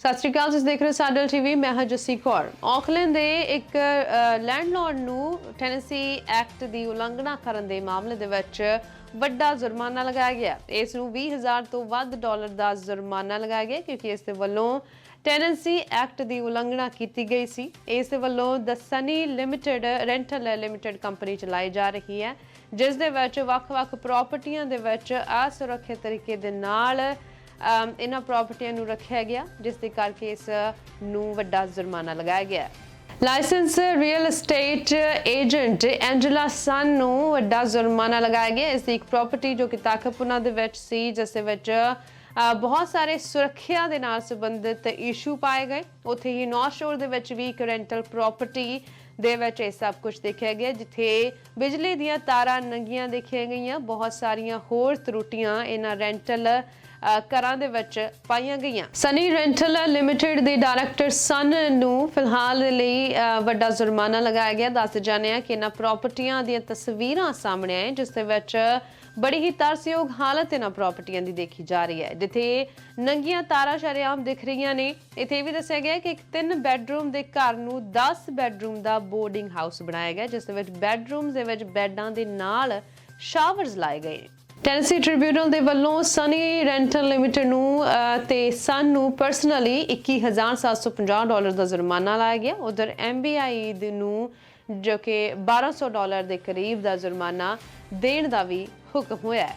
ਸਤਿ ਸ਼੍ਰੀ ਅਕਾਲ, ਤੁਸੀਂ ਦੇਖ ਰਹੇ ਹੋ ਸਾਡਲ ਟੀਵੀ ਮੈਂ ਹਾਂ ਜੱਸੀ ਕੌਰ। ਆਕਲੈਂਡ ਦੇ ਇੱਕ ਲੈਂਡਲੌਰਡ ਨੂੰ ਟੈਨੇਸੀ ਐਕਟ ਦੀ ਉਲੰਘਣਾ ਕਰਨ ਦੇ ਮਾਮਲੇ ਦੇ ਵਿੱਚ ਵੱਡਾ ਜੁਰਮਾਨਾ ਲਗਾਇਆ ਗਿਆ। ਇਸ ਨੂੰ 20000 ਤੋਂ ਵੱਧ ਡਾਲਰ ਦਾ ਜੁਰਮਾਨਾ ਲਗਾਇਆ ਗਿਆ, ਕਿਉਂਕਿ ਇਸ ਦੇ ਵੱਲੋਂ ਟੈਨੈਂਸੀ ਐਕਟ ਦੀ ਉਲੰਘਣਾ ਕੀਤੀ ਗਈ ਸੀ। ਇਸ ਦੇ ਵੱਲੋਂ the Sunny limited rental limited company ਚਲਾਈ ਜਾ ਰਹੀ ਹੈ, ਜਿਸ ਦੇ ਵਿੱਚ ਵੱਖ-ਵੱਖ ਪ੍ਰਾਪਰਟੀਆਂ ਦੇ ਵਿੱਚ ਅਸੁਰੱਖਿਅਤ ਤਰੀਕੇ ਦੇ ਨਾਲ ਇਹਨਾਂ ਪ੍ਰਾਪਰਟੀਆਂ ਨੂੰ ਰੱਖਿਆ ਗਿਆ ਜਿਸ ਦੇ ਕਰਕੇ ਇਸ ਨੂੰ ਵੱਡਾ ਜੁਰਮਾਨਾ ਲਗਾਇਆ ਗਿਆ ਹੈ। Licence real estate agent Angela Sun ਨੂੰ ਵੱਡਾ ਜੁਰਮਾਨਾ ਲਗਾਇਆ ਗਿਆ। ਇਸ ਦੀ ਇੱਕ ਪ੍ਰਾਪਰਟੀ ਜੋ ਕਿ ਤਾਕਪੁਨਾ ਦੇ ਵਿੱਚ ਸੀ ਜਿਸ ਦੇ ਵਿੱਚ ਅ, ਬਹੁਤ ਸਾਰੇ ਸੁਰੱਖਿਆ ਦੇ ਨਾਲ ਸੰਬੰਧਿਤ ਇਸ਼ੂ ਪਾਏ ਗਏ। ਉੱਥੇ ਹੀ ਨਾਰਥ ਸ਼ੋਰ ਦੇ ਵਿੱਚ ਵੀ ਇੱਕ ਰੈਂਟਲ ਪ੍ਰਾਪਰਟੀ ਦੇ ਵਿੱਚ ਇਹ ਸਭ ਕੁਝ ਦੇਖਿਆ ਗਿਆ, ਜਿੱਥੇ ਬਿਜਲੀ ਦੀਆਂ ਤਾਰਾਂ ਨੰਗੀਆਂ ਦੇਖੀਆਂ ਗਈਆਂ। ਬਹੁਤ ਸਾਰੀਆਂ ਹੋਰ ਤਰੁੱਟੀਆਂ ਇਹਨਾਂ ਰੈਂਟਲ ਘਰਾਂ ਦੇ ਵਿੱਚ ਪਾਈਆਂ ਗਈਆਂ। ਸਨੀ ਰੈਂਟਲ ਲਿਮਟਿਡ ਦੇ ਡਾਇਰੈਕਟਰ ਸਨ ਨੂੰ ਫਿਲਹਾਲ ਦੇ ਲਈ ਵੱਡਾ ਜੁਰਮਾਨਾ ਲਗਾਇਆ ਗਿਆ। ਦੱਸ ਜਾਣਿਆ ਹੈ ਕਿ ਇਹਨਾਂ ਪ੍ਰਾਪਰਟੀਆਂ ਦੀਆਂ ਤਸਵੀਰਾਂ ਸਾਹਮਣੇ ਆਏ ਜਿਸ ਦੇ ਵਿੱਚ ਬੜੀ ਹੀ ਤਰਸਯੋਗ ਹਾਲਤ ਇਹਨਾਂ ਪ੍ਰਾਪਰਟੀਆਂ ਦੀ ਦੇਖੀ ਜਾ ਰਹੀ ਹੈ। ਜਿੱਥੇ ਨੰਗੀਆਂ ਤਾਰਾਂ ਸ਼ਰੇਆਮ ਦਿਖ ਰਹੀਆਂ ਨੇ। ਇੱਥੇ ਇਹ ਵੀ ਦੱਸਿਆ ਗਿਆ ਕਿ ਇੱਕ ਤਿੰਨ ਬੈੱਡਰੂਮ ਦੇ ਘਰ ਨੂੰ 10 ਬੈੱਡਰੂਮ ਦਾ ਬੋਰਡਿੰਗ ਹਾਊਸ ਬਣਾਇਆ ਗਿਆ ਜਿਸ ਦੇ ਵਿੱਚ ਬੈੱਡਰੂਮਸ ਦੇ ਵਿੱਚ ਬੈੱਡਾਂ ਦੇ ਨਾਲ ਸ਼ਾਵਰਸ ਲਾਏ ਗਏ। ਟੈਨਸੀ ਟ੍ਰਿਬਿਊਨਲ ਦੇ ਵੱਲੋਂ ਸਨੀ ਰੈਂਟਲ ਲਿਮਟਿਡ ਨੂੰ ਅਹ, ਤੇ ਸਨ ਨੂੰ ਪਰਸਨਲੀ 21750 ਡਾਲਰ ਦਾ ਜੁਰਮਾਨਾ ਲਾਇਆ ਗਿਆ। ਉਧਰ ਐਮਬੀਆਈ ਦੇ ਨੂੰ ਜੋ ਕਿ 1200 ਡਾਲਰ ਦੇ ਕਰੀਬ ਦਾ ਜੁਰਮਾਨਾ ਦੇਣ ਦਾ ਵੀ ਹੁਕਮ ਹੋਇਆ ਹੈ।